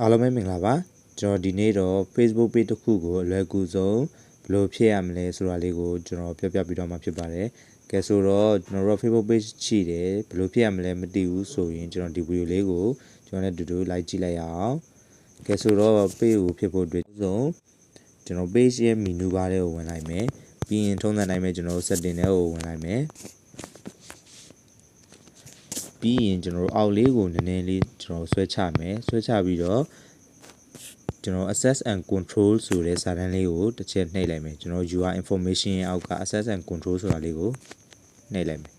အားလုံးပဲမင်္ဂလာပါကျွန်တော်ဒီနေ့တော့ Facebook page တစ်ခုကိုအလွယ်ကူဆုံးဘယ်လိုဖြည့်ရမလဲဆိုတာလေးကိုကျွန်တော်ပြပြပြီးတော့မှဖြစ်ပါတယ်ကဲဆိုတော့ကျွန်တော်တို့ Facebook page ရှိတယ်ဘယ်လိုဖြည့်ရမလဲမသိဘူးဆိုရင်ကျွန်တော်ဒီဗီဒီယိုလေးကိုကျွန်တော်လည်းတူတူလိုက်ကြည့်လိုက်ရအောင်ကဲဆိုတော့ page ကိုဖြစ်ဖို့အတွက်ဆုံးကျွန်တော် page ရဲ့ menu bar လေးကိုဝင်လိုက်မယ်ပြီးရင်ထုံးစံတိုင်းပဲကျွန်တော်တို့ setting တွေကိုဝင်လိုက်မယ် ပြီးရင်ကျွန်တော်တို့အောက်လေးကိုနည်းနည်းလေးကျွန်တော်ဆွဲချမယ်ဆွဲချပြီးတော့ကျွန်တော် access and control ဆိုတဲ့စာတန်းလေးကိုတစ်ချက်နှိပ်လိုက်မယ်ကျွန်တော် UI information ရဲ့အောက်က access and control ဆိုတာလေးကိုနှိပ်လိုက်မယ်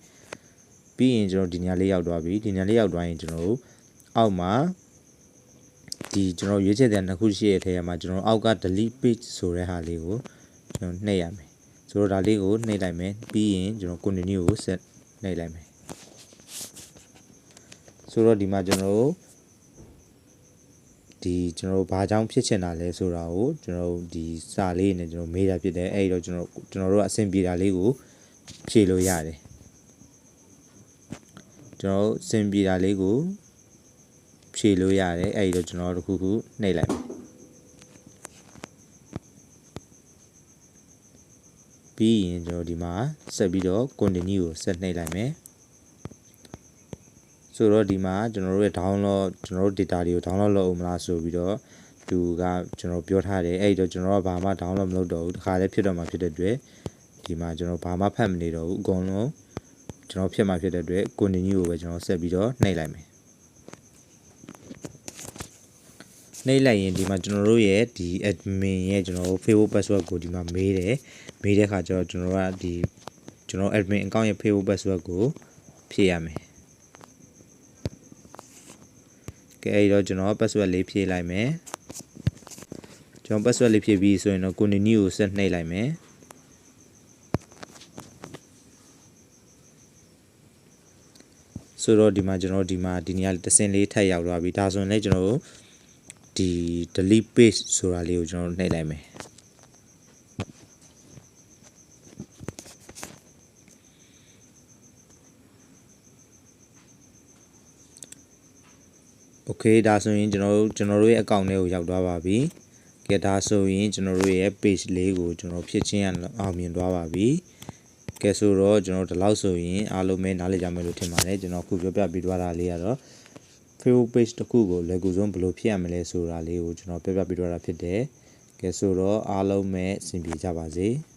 ပြီးရင်ကျွန်တော်ဒီညလေးရောက်သွားပြီဒီညလေးရောက်သွားရင်ကျွန်တော်တို့အောက်မှာဒီကျွန်တော်ရွေးချယ်တဲ့နှစ်ခုရှိရဲ့အထက်မှာကျွန်တော်အောက်က delete page ဆိုတဲ့ဟာလေးကိုကျွန်တော်နှိပ်ရမယ်ဆိုတော့ဒါလေးကိုနှိပ်လိုက်မယ်ပြီးရင်ကျွန်တော် continue ကို set နှိပ်လိုက်မယ် ဆိုတော့ဒီမှာကျွန်တော်တို့ဒီကျွန်တော်တို့ဘာကြောင့်ဖြစ်ချင်တာလဲဆိုတာကိုကျွန်တော်တို့ဒီစာလေးနဲ့ကျွန်တော်မေးတာဖြစ်တယ်အဲ့ဒီတော့ကျွန်တော်ကျွန်တော်တို့အဆင်ပြေတာလေးကိုဖြည့်လို့ရတယ်ကျွန်တော်အဆင်ပြေတာလေးကိုဖြည့်လို့ရတယ်အဲ့ဒီတော့ကျွန်တော်တို့တစ်ခုခုနှိပ်လိုက်မယ်ပြီးရင်ကျွန်တော်ဒီမှာဆက်ပြီးတော့ continue ကိုဆက်နှိပ်လိုက်မယ် ဆိုတော့ဒီမှာကျွန်တော်တို့ရဲ့ download ကျွန်တော်တို့ data တွေကို download လုပ်အောင်မလားဆိုပြီးတော့သူကကျွန်တော်ပြောထားတယ်အဲ့ဒီတော့ကျွန်တော်ကဘာမှ download မလုပ်တော့ဘူးတခါလေးဖြစ်တော့မှဖြစ်တဲ့အတွက်ဒီမှာကျွန်တော်ဘာမှဖတ်မနေတော့ဘူးအကုန်လုံးကျွန်တော်ဖြစ်မှဖြစ်တဲ့အတွက် continue ကိုပဲကျွန်တော်ဆက်ပြီးတော့နှိပ်လိုက်မယ်နှိပ်လိုက်ရင်ဒီမှာကျွန်တော်တို့ရဲ့ဒီ admin ရဲ့ကျွန်တော်တို့ Facebook password ကိုဒီမှာမေးတယ်မေးတဲ့အခါကျတော့ကျွန်တော်တို့ကဒီကျွန်တော် admin account ရဲ့ Facebook password ကိုဖြည့်ရမယ် ကဲအဲ့တော့ကျွန်တော် password လေးဖြည့်လိုက်မယ်ကျွန်တော် password လေးဖြည့်ပြီးဆိုရင်တော့ continue ကိုဆက်နှိပ်လိုက်မယ်ဆိုတော့ဒီမှာကျွန်တော်ဒီမှာဒီနေရာတစင်လေးထပ်ရောက်သွားပြီဒါဆိုရင်လည်းကျွန်တော်ဒီ delete page ဆိုတာလေးကိုကျွန်တော်နှိပ်လိုက်မယ် โอเคဒါဆိုရင်ကျွန်တော်တို့ကျွန်တော်တို့ရဲ့ account ထဲကိုရောက်သွားပါပြီကဲဒါဆိုရင်ကျွန်တော်တို့ရဲ့ page လေးကိုကျွန်တော်ဖြစ်ချင်းအောင်မြင်သွားပါပြီကဲဆိုတော့ကျွန်တော်ဒီလောက်ဆိုရင်အားလုံးပဲနားလည်ကြမယ်လို့ထင်ပါတယ်ကျွန်တော်ခုပြောပြပေးသွားတာလေးကတော့ Facebook page တစ်ခုကိုလက်ကူဆုံးဘယ်လိုဖြစ်ရမလဲဆိုတာလေးကိုကျွန်တော်ပြပြပေးသွားတာဖြစ်တယ်ကဲဆိုတော့အားလုံးပဲအဆင်ပြေကြပါစေ။